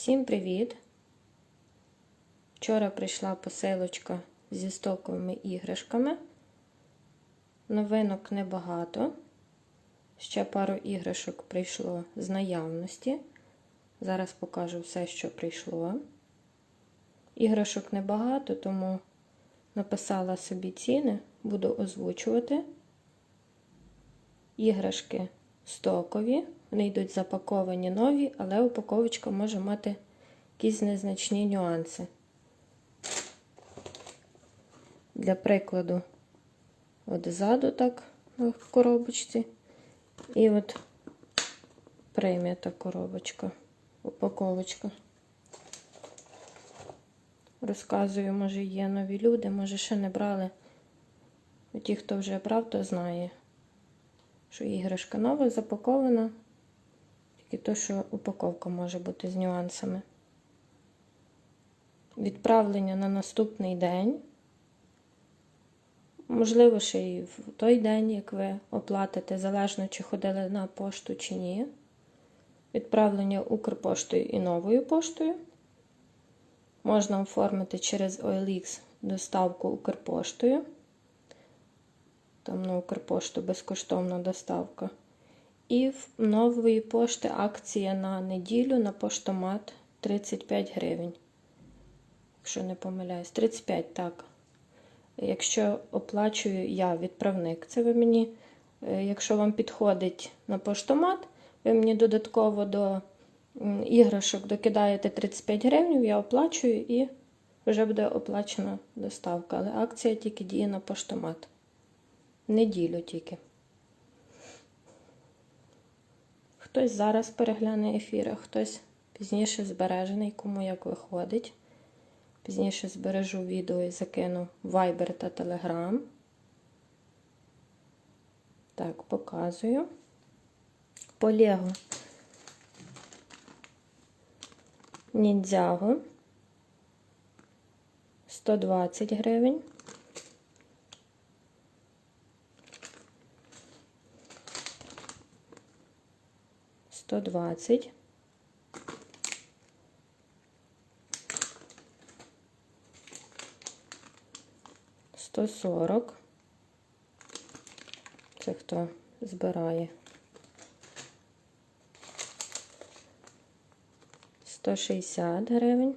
Всім привіт! Вчора прийшла посилочка зі стоковими іграшками. Новинок небагато. Ще пару іграшок прийшло з наявності. Зараз покажу все, що прийшло. Іграшок небагато, тому написала собі ціни, буду озвучувати. Іграшки стокові, вони йдуть запаковані нові, але упаковочка може мати якісь незначні нюанси. Для прикладу, от ззаду так в коробочці, і от прийм'ята коробочка, упаковочка. Розказую, може, є нові люди, може, ще не брали. Ті, хто вже брав, то знає, що іграшка нова, запакована. Тільки то, що упаковка може бути з нюансами. Відправлення на наступний день. Можливо, ще і в той день, як ви оплатите, залежно чи ходили на пошту чи ні. Відправлення Укрпоштою і новою поштою. Можна оформити через OLX доставку Укрпоштою. Там на Укрпошту безкоштовна доставка. І в нової пошти акція на неділю на поштомат 35 гривень. Якщо не помиляюсь, 35, так. Якщо оплачую я відправник, це ви мені, якщо вам підходить на поштомат, ви мені додатково до іграшок докидаєте 35 гривень, я оплачую і вже буде оплачена доставка. Але акція тільки діє на поштомат. Неділю тільки. Хтось зараз перегляне ефір, а хтось пізніше збережений, кому як виходить. Пізніше збережу відео і закину Viber та Telegram. Так, показую. По Лего Ніндзяго 120 гривень. Сто двадцять. Сто сорок. Це хто збирає. Сто шістдесят гривень.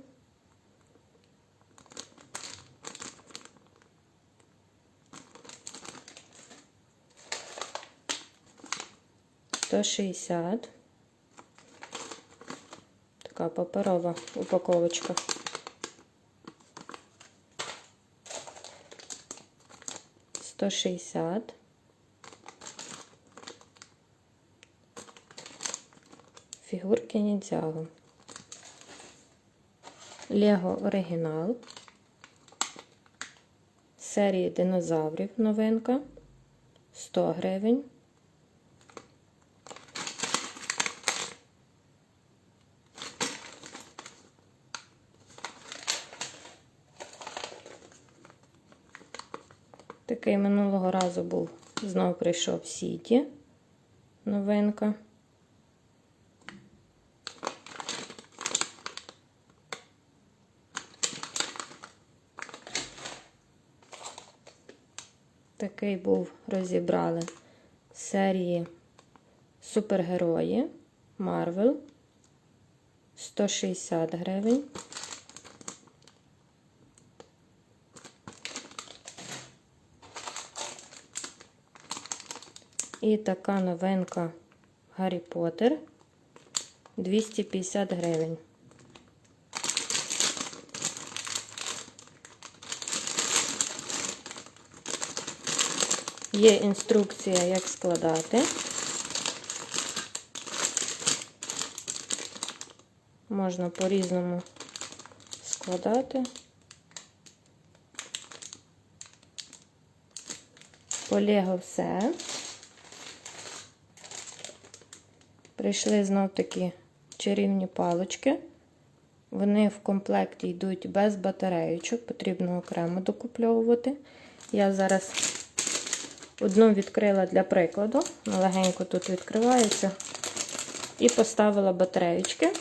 Сто шістдесят. Така паперова упаковочка. Сто шістдесят. Фігурки ніндзяго. Лего оригінал. Серії динозаврів новинка. 100 гривень. Такий минулого разу був, знову прийшов Сіті. Новинка. Такий був розібрали серії Супергерої Марвел 160 гривень. І така новинка Гаррі Поттер 250 гривень. Є інструкція, як складати. Можна по-різному складати. По Лего все. Прийшли знов такі чарівні палочки. Вони в комплекті йдуть без батареїчок, потрібно окремо докупльовувати. Я зараз Одну відкрила для прикладу, легенько тут відкривається. І поставила батареєчки.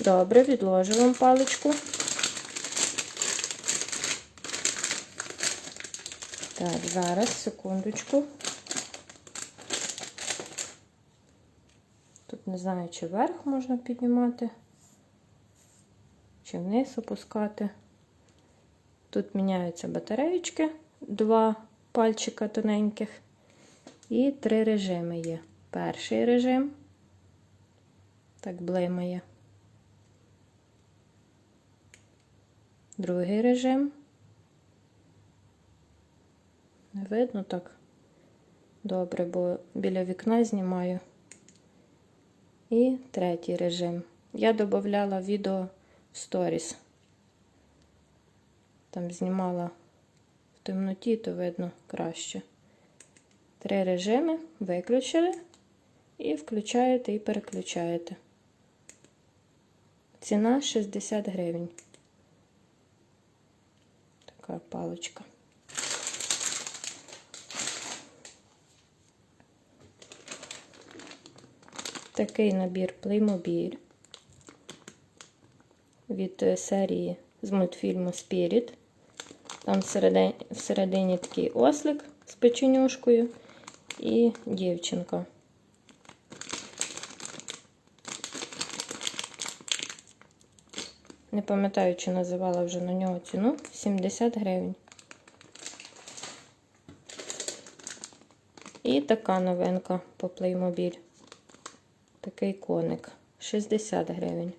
Добре, відложу вам паличку. Так, зараз, секундочку. Не знаю, чи вверх можна піднімати, чи вниз опускати. Тут міняються батареєчки, два пальчика тоненьких. І три режими є. Перший режим. Так блимає. Другий режим. Не видно так добре, бо біля вікна знімаю. І третій режим. Я додавала відео в сторіс. Там знімала в темноті, то видно краще. Три режими виключили і включаєте і переключаєте. Ціна 60 гривень. Така паличка. Такий набір Playmobil від е, серії з мультфільму Spirit. Там всередині, всередині такий ослик з печенюшкою і дівчинка. Не пам'ятаю, чи називала вже на нього ціну 70 гривень. І така новинка по Playmobil. Такий коник 60 гривень.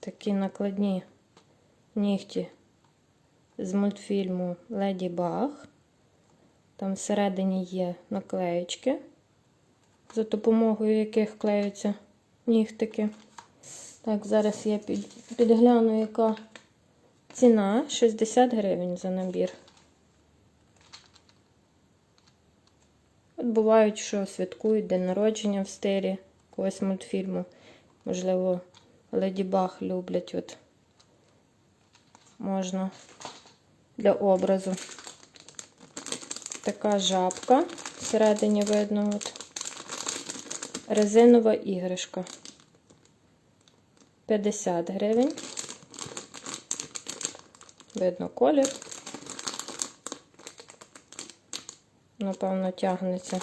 Такі накладні нігті з мультфільму Леді Баг. Там всередині є наклеєчки, за допомогою яких клеються нігтики. Так, зараз я під, підгляну, яка ціна 60 гривень за набір. От бувають, що святкують день народження в стилі якогось мультфільму. Можливо, Леді Баг люблять. От можна для образу. Така жабка. Всередині видно от резинова іграшка. 50 гривень. Видно колір. Напевно, тягнеться.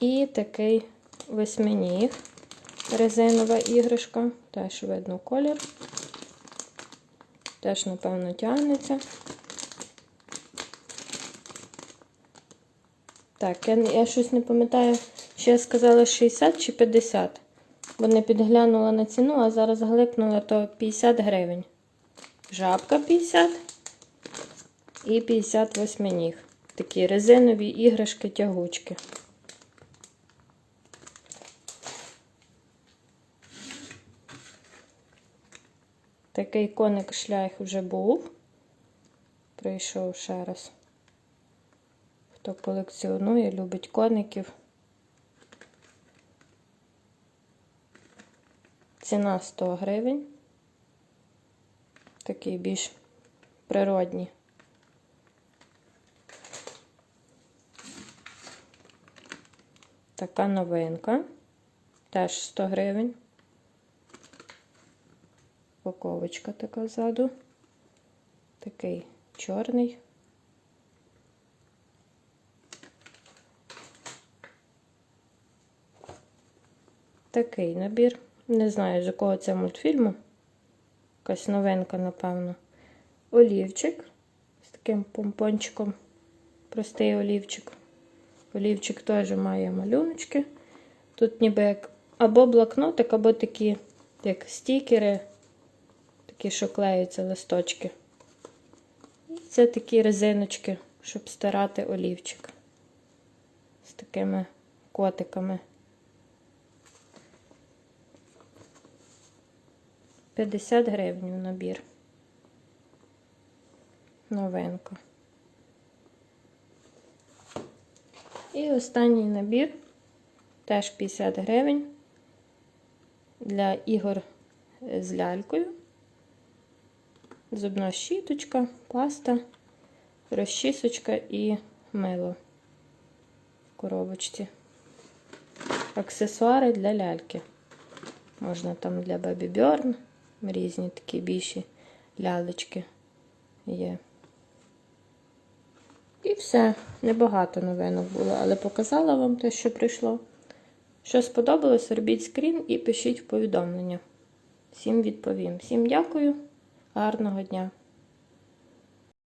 І такий восьминіг. Резинова іграшка. Теж видно колір. Теж, напевно, тягнеться. Так, я, я щось не пам'ятаю, чи я сказала 60 чи 50. Бо не підглянула на ціну, а зараз глипнула то 50 гривень. Жабка 50 і 58 ніг. Такі резинові іграшки тягучки. Такий коник шлях вже був. Прийшов ще раз. Хто колекціонує, любить коників. Ціна 100 гривень. Такий більш природні. Така новинка. Теж 100 гривень. Упаковочка така ззаду. Такий чорний. Такий набір. Не знаю, з якого це мультфільму. Якась новинка, напевно. Олівчик з таким помпончиком. Простий олівчик. Олівчик теж має малюночки. Тут ніби як або блокнотик, або такі, як стікери, такі, що клеються листочки. І це такі резиночки, щоб стирати олівчик. З такими котиками. 50 гривень набір. Новинка. І останній набір теж 50 гривень для ігор з лялькою. Зубна щіточка, паста, розчісочка і мило в коробочці. Аксесуари для ляльки. Можна там для Бебі Бьорн, різні такі більші лялечки є. І все, небагато новинок було, але показала вам те, що прийшло. Що сподобалось, робіть скрін і пишіть в повідомлення. Всім відповім. Всім дякую, гарного дня!